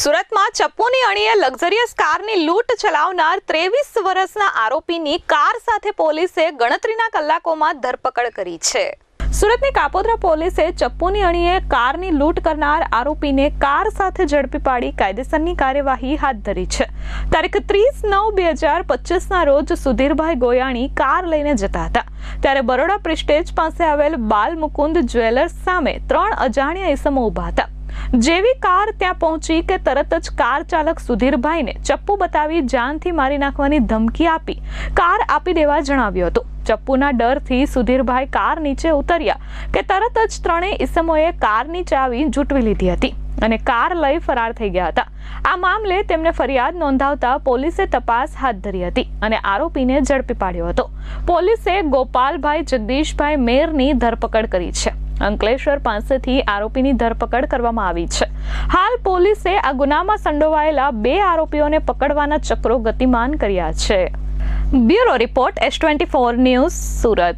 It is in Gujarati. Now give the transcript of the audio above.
સુરતમાં ચપ્પુની અણીએ લક્ઝરિયસ કારની લૂંટ ચલાવનાર ત્રેવીસ વર્ષના આરોપીની કાર સાથે પોલીસે ગણતરીના કલાકોમાં ધરપકડ કરી છે. સુરતની કાપોદ્રા પોલીસે ચપ્પુની અણીએ કારની લૂંટ કરનાર આરોપીને કાર સાથે ઝડપી પાડી કાયદેસરની કાર્યવાહી હાથ ધરી છે. તારીખ ત્રીસ નવ બે હજાર પચીસના રોજ સુધીરભાઈ ગોયાણી કાર લઈને જતા હતા. ત્યારે બરોડા પ્રિસ્ટેજ પાસે આવેલ બાલ મુકુંદ જ્વેલર્સ સામે ત્રણ અજાણ્યા ઇસમો ઊભા હતા. જેવી કાર ત્યાં પહોંચી કે તરત જ કાર ચાલક સુધીરભાઈને ચપ્પુ બતાવી જાનથી મારી નાખવાની ધમકી આપી. કાર આપી દેવા જણાવ્યું હતું. ચપ્પુના ડરથી સુધીરભાઈ કાર નીચે ઉતર્યા કે તરત જ ત્રણેય ઈસમોએ કારની ચાવી જૂટવી લીધી હતી અને કાર લઈ ફરાર થઈ ગયા હતા. આ મામલે તેમને ફરિયાદ નોંધાવતા પોલીસે તપાસ હાથ ધરી હતી અને આરોપીને ઝડપી પાડ્યો હતો. પોલીસે ગોપાલભાઈ જગદીશભાઈ મેરની ધરપકડ કરી છે. અંકલેશ્વર પાસેથી આરોપીની ધરપકડ કરવામાં આવી છે. હાલ પોલીસે આ ગુનામાં સંડોવાયેલા બે આરોપીઓને પકડવાના ચક્રો ગતિમાન કર્યા છે. Bureau report S twenty four news, Surat.